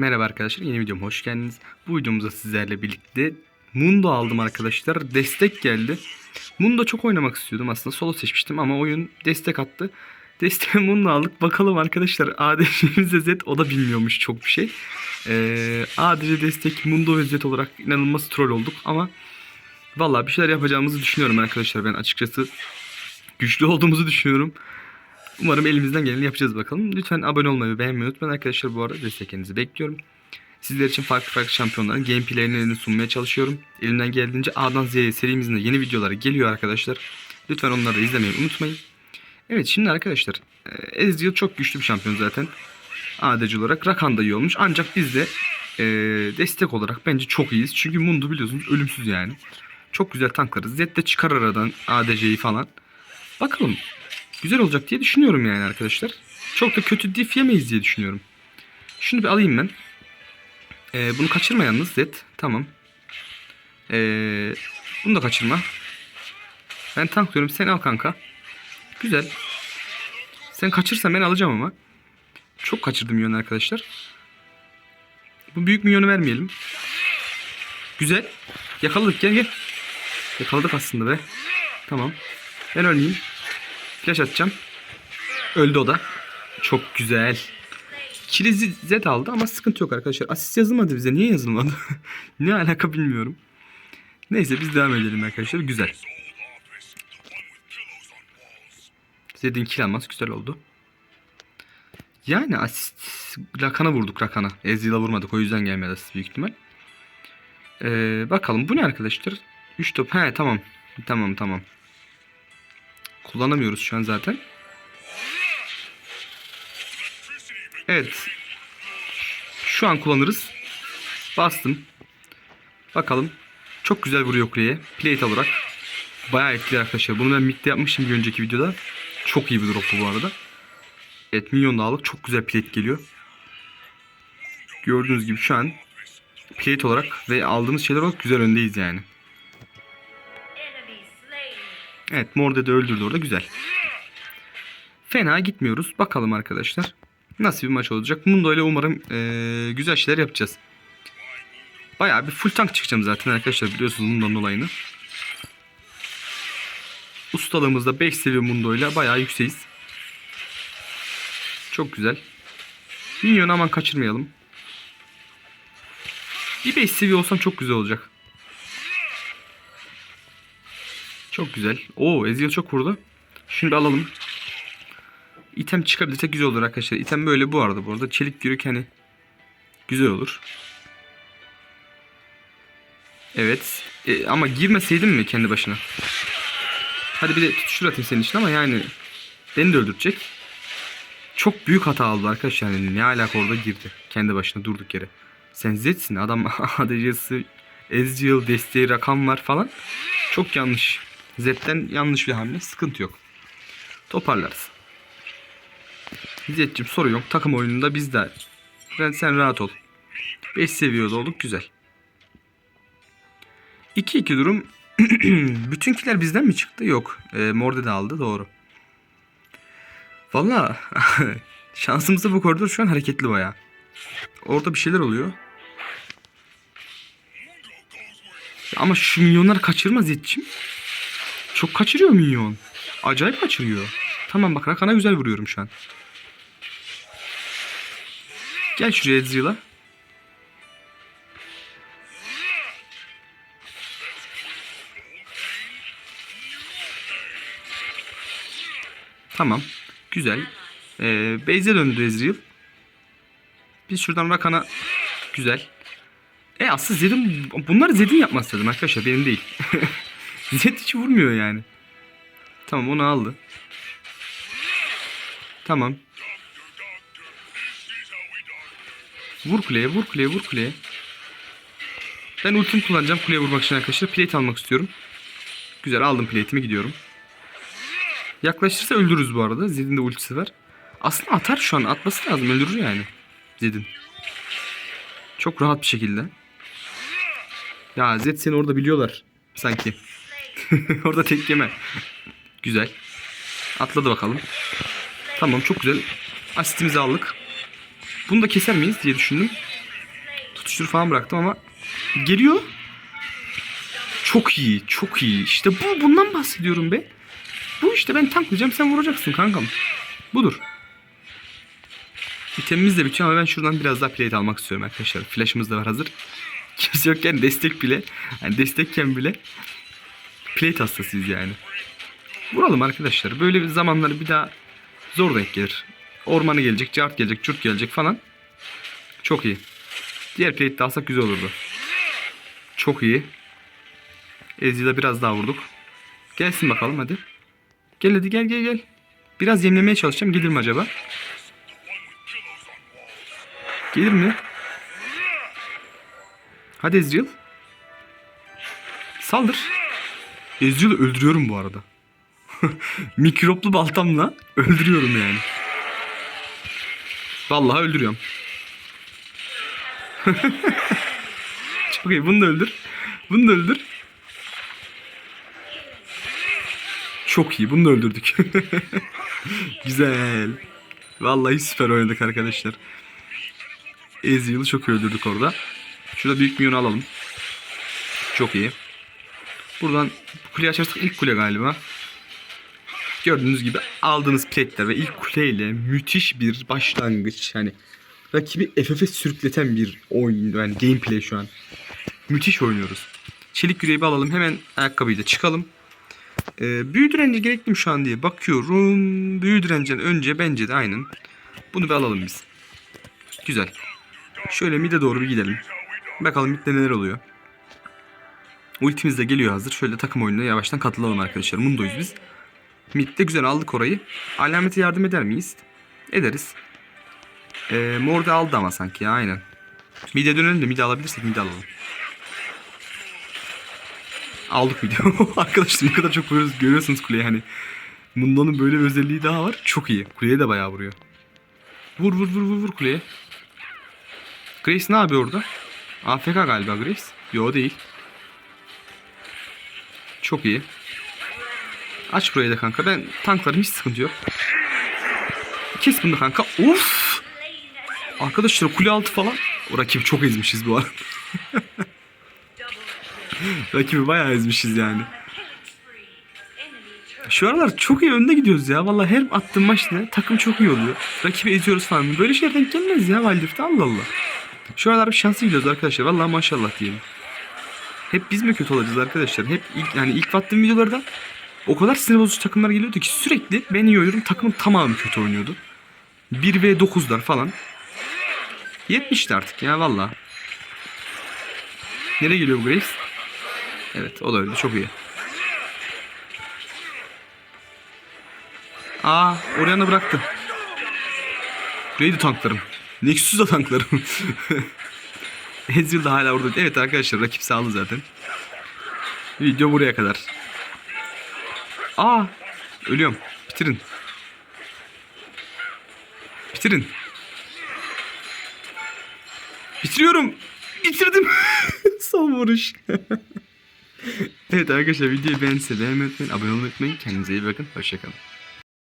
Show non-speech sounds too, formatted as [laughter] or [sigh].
Merhaba arkadaşlar yeni videoma hoş geldiniz. Bu videomuzda sizlerle birlikte Mundo aldım arkadaşlar. Destek geldi. Mundo çok oynamak istiyordum aslında solo seçmiştim ama oyun destek attı. Desteğe [laughs] Mundo aldık. Bakalım arkadaşlar ADC'mize Z o da bilmiyormuş çok bir şey. Ee, ADC destek Mundo ve Z olarak inanılmaz troll olduk ama Valla bir şeyler yapacağımızı düşünüyorum arkadaşlar ben açıkçası. Güçlü olduğumuzu düşünüyorum. Umarım elimizden geleni yapacağız bakalım. Lütfen abone olmayı ve beğenmeyi unutmayın arkadaşlar. Bu arada desteklerinizi bekliyorum. Sizler için farklı farklı şampiyonların gameplaylerini sunmaya çalışıyorum. Elimden geldiğince A'dan Z'ye serimizin de yeni videoları geliyor arkadaşlar. Lütfen onları da izlemeyi unutmayın. Evet şimdi arkadaşlar e, Ezreal çok güçlü bir şampiyon zaten. ADC olarak Rakan da iyi olmuş. Ancak biz de e, destek olarak bence çok iyiyiz. Çünkü Mundo biliyorsunuz ölümsüz yani. Çok güzel tanklarız. Zed de çıkar aradan ADC'yi falan. Bakalım güzel olacak diye düşünüyorum yani arkadaşlar. Çok da kötü diff yemeyiz diye düşünüyorum. Şunu bir alayım ben. Ee, bunu kaçırma yalnız Zed. Tamam. Ee, bunu da kaçırma. Ben tanklıyorum. Sen al kanka. Güzel. Sen kaçırsan ben alacağım ama. Çok kaçırdım milyon arkadaşlar. Bu büyük milyonu vermeyelim. Güzel. Yakaladık gel gel. Yakaladık aslında be. Tamam. Ben ölmeyeyim. Flash atacağım. Öldü o da. Çok güzel. Kilizi Z aldı ama sıkıntı yok arkadaşlar. Asist yazılmadı bize. Niye yazılmadı? [laughs] ne alaka bilmiyorum. Neyse biz devam edelim arkadaşlar. Güzel. Zed'in kill alması güzel oldu. Yani asist Rakan'a vurduk Rakan'a. Ezreal'a vurmadık. O yüzden gelmedi asist büyük ihtimal. Ee, bakalım bu ne arkadaşlar? 3 top. He tamam. Tamam tamam. Kullanamıyoruz şu an zaten. Evet. Şu an kullanırız. Bastım. Bakalım. Çok güzel vuruyor kuleye. Plate olarak. Bayağı etkili arkadaşlar. Bunu ben midde yapmıştım bir önceki videoda. Çok iyi bir drop bu arada. Evet minyon da aldık. Çok güzel plate geliyor. Gördüğünüz gibi şu an plate olarak ve aldığımız şeyler olarak güzel öndeyiz yani. Evet Morde de öldürdü orada güzel. Fena gitmiyoruz. Bakalım arkadaşlar. Nasıl bir maç olacak. Mundo ile umarım eee, güzel şeyler yapacağız. Bayağı bir full tank çıkacağım zaten arkadaşlar. Biliyorsunuz Mundo'nun olayını. Ustalığımızda 5 seviye Mundo ile bayağı yükseğiz. Çok güzel. Minyonu aman kaçırmayalım. Bir 5 seviye olsam çok güzel olacak. Çok güzel. Oo Ezreal çok vurdu. Bir alalım. İtem çıkabilirse güzel olur arkadaşlar. İtem böyle bu arada bu arada. Çelik yürek hani güzel olur. Evet. E, ama girmeseydin mi kendi başına? Hadi bir de tutuştur atayım senin için ama yani beni de öldürecek. Çok büyük hata aldı arkadaşlar. Yani ne alaka orada girdi. Kendi başına durduk yere. Sen Zed'sin. Adam [laughs] ADC'si Ezreal desteği rakam var falan. Çok yanlış. Zed'den yanlış bir hamle. Sıkıntı yok. Toparlarız. Zed'cim sorun yok. Takım oyununda biz de. Sen rahat ol. 5 seviyede olduk. Güzel. 2-2 durum. [clears throat] Bütünkiler bizden mi çıktı? Yok. E, Morde de aldı. Doğru. Valla [laughs] şansımızda bu koridor şu an hareketli baya. Orada bir şeyler oluyor. Ama şu milyonları kaçırma Zed'cim. Çok kaçırıyor minyon. Acayip kaçırıyor. Tamam bak Rakan'a güzel vuruyorum şu an. Gel şuraya Ezreal'a. Tamam. Güzel. Ee, Beyze döndü Ezreal. Biz şuradan Rakan'a güzel. E aslında Zed'in bunları Zed'in yapması lazım arkadaşlar benim değil. [laughs] Zed hiç vurmuyor yani. Tamam onu aldı. Tamam. Vur kuleye, vur kuleye, vur kuleye. Ben ultim kullanacağım kuleye vurmak için arkadaşlar. Plate almak istiyorum. Güzel aldım plate'imi gidiyorum. Yaklaşırsa öldürürüz bu arada. Zed'in de ultisi var. Aslında atar şu an. Atması lazım. Öldürür yani. Zed'in. Çok rahat bir şekilde. Ya Zed seni orada biliyorlar. Sanki. [laughs] orada tek yeme. Güzel. Atladı bakalım. Tamam çok güzel. Asistimizi aldık. Bunu da keser miyiz diye düşündüm. Tutuştur falan bıraktım ama geliyor. Çok iyi, çok iyi. İşte bu bundan bahsediyorum be. Bu işte ben tanklayacağım sen vuracaksın kankam. Budur. İtemimiz de bitiyor ama ben şuradan biraz daha plate almak istiyorum arkadaşlar. Flash'ımız da var hazır. [laughs] Kimse yokken destek bile. Yani destekken bile. Plate hastasıyız yani. Vuralım arkadaşlar. Böyle bir zamanlar bir daha zor denk gelir. Ormanı gelecek, cart gelecek, çurt gelecek falan. Çok iyi. Diğer plate de alsak güzel olurdu. Çok iyi. Ezreal'a biraz daha vurduk. Gelsin bakalım hadi. Gel hadi gel gel gel. Biraz yemlemeye çalışacağım. Gelir mi acaba? Gelir mi? Hadi Ezreal. Saldır. Ezreal'ı öldürüyorum bu arada. [laughs] Mikroplu baltamla öldürüyorum yani. Vallahi öldürüyorum. [laughs] Çok iyi. Bunu da öldür. Bunu da öldür. Çok iyi. Bunu da öldürdük. [laughs] Güzel. Vallahi süper oynadık arkadaşlar. Ezreal'ı çok öldürdük orada. Şurada büyük milyonu alalım. Çok iyi. Buradan kuleyi açarsak ilk kule galiba. Gördüğünüz gibi aldığınız plate'ler ve ilk kuleyle müthiş bir başlangıç. Yani rakibi FF'e sürükleten bir oyun. Yani gameplay şu an. Müthiş oynuyoruz. Çelik yüreği alalım. Hemen ayakkabıyla çıkalım. Ee, büyü direnci gerekli mi şu an diye bakıyorum. Büyü direnciden önce bence de aynen. Bunu bir alalım biz. Güzel. Şöyle mid'e doğru bir gidelim. Bakalım mid'de neler oluyor. Ultimiz de geliyor hazır. Şöyle takım oyununa yavaştan katılalım arkadaşlar. Mundo'yuz biz. Mid'de güzel aldık orayı. Alamete yardım eder miyiz? Ederiz. Ee, mor da aldı ama sanki ya aynen. Mid'e dönelim de mid'e alabilirsek mid'e alalım. Aldık video. [laughs] Arkadaşlar ne kadar çok vuruyoruz görüyorsunuz kuleye hani. Mundo'nun böyle bir özelliği daha var. Çok iyi. Kuleye de bayağı vuruyor. Vur vur vur vur vur kuleye. Grace ne yapıyor orada? AFK galiba Grace. Yo değil. Çok iyi. Aç burayı da kanka. Ben tanklarım hiç sıkıntı yok. Kes bunu kanka. Of! Arkadaşlar kule altı falan. O rakibi çok ezmişiz bu arada. [laughs] rakibi bayağı ezmişiz yani. Şu aralar çok iyi önde gidiyoruz ya. Vallahi her attığım maçta takım çok iyi oluyor. Rakibi eziyoruz falan. Böyle şeyler denk gelmez ya Wildrift'te Allah Allah. Şu aralar bir şanslı gidiyoruz arkadaşlar. Vallahi maşallah diyelim. Hep biz mi kötü olacağız arkadaşlar? Hep ilk yani ilk attığım videolarda o kadar sinir bozucu takımlar geliyordu ki sürekli ben iyi oynuyorum takımın tamamı kötü oynuyordu. 1 ve 9'lar falan. 70'ti artık ya valla. Nereye geliyor bu Graves? Evet o da öldü çok iyi. Aa Orianna bıraktı. Burayı da tanklarım. Nexus da tanklarım. [laughs] [laughs] Ezreal da hala orada. Evet arkadaşlar rakip sağlı zaten. Video buraya kadar. Aa ölüyorum. Bitirin. Bitirin. Bitiriyorum. Bitirdim. [laughs] Son vuruş. [laughs] evet arkadaşlar videoyu beğense beğenmeyi unutmayın. Abone olmayı unutmayın. Kendinize iyi bakın. Hoşçakalın.